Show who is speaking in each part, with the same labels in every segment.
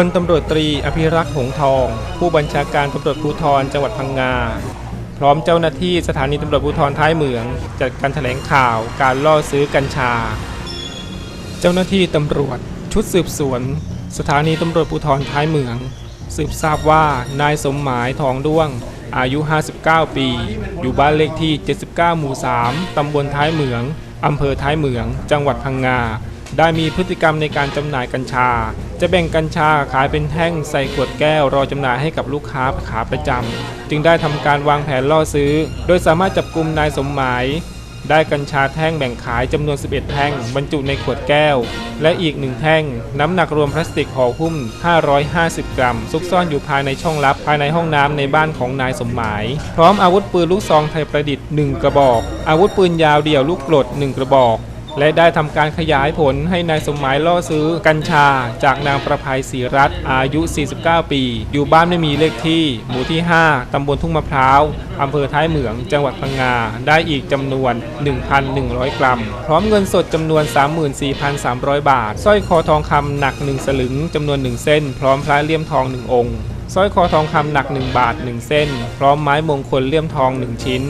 Speaker 1: พลตำรวจตรีอภิรักษ์หงทอง ผู้บัญชาการตำรวจภูธรจังหวัดพังงา พร้อมเจ้าหน้าที่สถานีตำรวจภูธรท้ายเหมือง จัดการแถลงข่าวการล่อซื้อกัญชา เจ้าหน้าที่ตำรวจ ชุดสืบสวน สถานีตำรวจภูธรท้ายเหมือง สืบทราบว่านายสมหมายทองด้วง อายุ 59 ปี อยู่บ้านเลขที่ 79 หมู่ 3 ตำบลท้ายเหมืองอำเภอท้ายเหมือง จังหวัดพังงา ได้มีพฤติกรรมในการจำหน่ายกัญชา จะแบ่งกัญชาขายเป็นแท่งใส่ขวดแก้วรอจำหน่ายให้กับลูกค้าขาประจำจึงได้ทำการวางแผนล่อซื้อ โดยสามารถจับกลุ่มนายสมหมาย ได้กัญชาแท่งแบ่งขายจำนวน 11 แท่ง บรรจุในขวดแก้ว และอีกหนึ่งแท่ง น้ำหนักรวมพลาสติกห่อหุ้ม 550 กรัม ซุกซ่อนอยู่ภายในช่องลับภายในห้องน้ำในบ้านของนายสมหมาย พร้อมอาวุธปืนลูกซองไทยประดิษฐ์ 1 กระบอก อาวุธปืนยาวเดี่ยวลูกกรด 1 กระบอก และได้ทำการขยายผลให้นายสมหมายล่อซื้อกัญชา จากนางประภัยศรีรัตน์อายุ 49 ปี อยู่บ้านไม่มีเลขที่ หมู่ที่ 5 ตำบลทุ่งมะพร้าวอำเภอท้ายเหมือง จังหวัดพังงา ได้อีกจำนวน 1,100 กรัม พร้อมเงินสดจำนวน 34,300 บาท สร้อยคอทองคำหนัก 1 สลึงจำนวน 1 เส้น พร้อมพระเลี่ยมทอง 1 องค์ สร้อยคอทองคำหนัก 1 บาท 1 เส้น พร้อมไม้มงคลเลี่ยมทอง 1 ชิ้น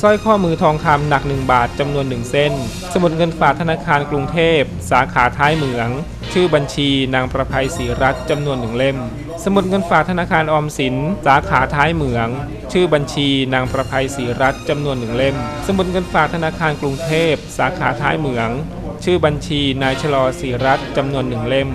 Speaker 1: สร้อยข้อมือทองคำหนัก 1 บาทจำนวน 1 เส้น สมุดเงินฝากธนาคารกรุงเทพ สาขาท้ายเหมือง ชื่อบัญชีนางประภัยศรีรัตน์จำนวนหนึ่งเล่ม สมุดเงินฝากธนาคารออมสิน สาขาท้ายเหมือง ชื่อบัญชี นางประภัยศรีรัตน์จำนวนหนึ่งเล่ม สมุดเงินฝากธนาคารกรุงเทพ สาขาท้ายเหมือง ชื่อบัญชีนายชลอศรีรัตน์จำนวนหนึ่งเล่ม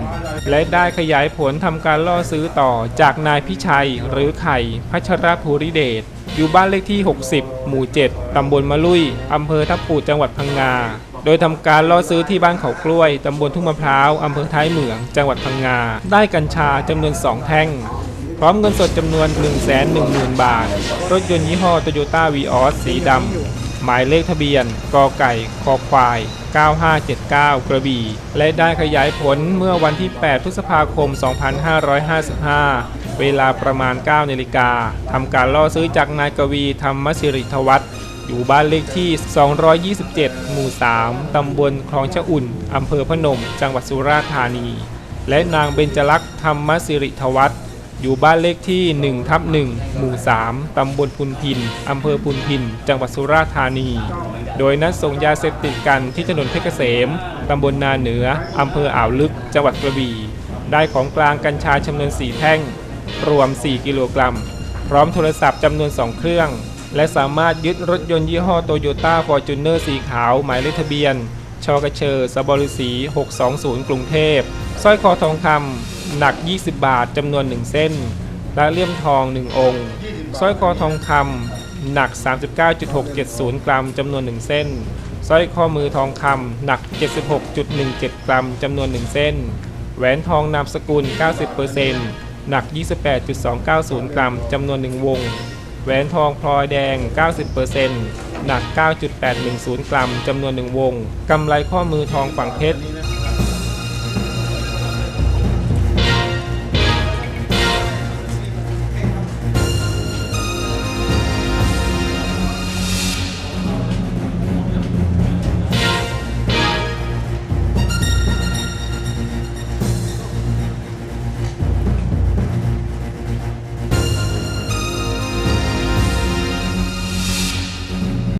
Speaker 1: และได้ขยายผลทำการล่อซื้อต่อจากนายพิชัยหรือไข่พัชรภูริเดชอยู่บ้านเลขที่ 60 หมู่ 7 ตำบลมะลุย อำเภอทับปูจังหวัดพังงา โดยทำการล่อซื้อที่บ้านเขากล้วย ตำบลทุ่งมะพร้าว อำเภอท้ายเหมือง จังหวัดพังงา ได้กัญชาจำนวน 2 แท่ง พร้อมเงินสดจำนวน 1 1 0 0 0 0 บาท รถยนต์ยี่ห้อโตโยต้าวีออสสีดำ หมายเลขทะเบียนกอไก่คอควาย 9579 กระบี่ และได้ขยายผลเมื่อวันที่ 8 พฤษภาคม 2555 เวลาประมาณ 9นาฬิกาทำการล่อซื้อจากนายกวีธรรมสิริทวัฒน์อยู่บ้านเลขที่ 227 หมู่ 3 ตำบลคลองชะอุ่น อำเภอพนม จังหวัดสุราษฎร์ธานี และนางเบญจลักษณ์ธรรมสิริทวัฒน์ อยู่บ้านเลขที่ 1 ทับ 1 หมู่ 3 ตำบลพุนพิน อำเภอพุนพิน จังหวัดสุราษฎร์ธานี โดยนัดส่งยาเสพติดกันที่ถนนเพชรเกษม ตำบลนาเหนือ อำเภออ่าวลึก จังหวัดกระบี่ ได้ของกลางกัญชาจำนวน4แท่ง รวม 4 กิโลกรัม พร้อมโทรศัพท์จำนวน 2 เครื่อง และสามารถยึดรถยนต์ยี่ห้อโตโยต้าฟอร์จูเนอร์สีขาว หมายเลขทะเบียน ชกเชอสบริสี 620 กรุงเทพ สร้อยคอทองคำ หนัก 20 บาทจำนวน 1 เส้น และเลี่ยมทอง 1 องค์ สร้อยคอทองคำหนัก 39.670 กรัมจำนวน 1 เส้น สร้อยข้อมือทองคำหนัก 76.17 กรัมจำนวน 1 เส้น แหวนทองนามสกุล 90%หนัก 28.290 กรัมจำนวน 1 วง แหวนทองพลอยแดง 90%หนัก 9.810 กรัมจำนวน 1 วง กำไลข้อมือทองฝังเพชร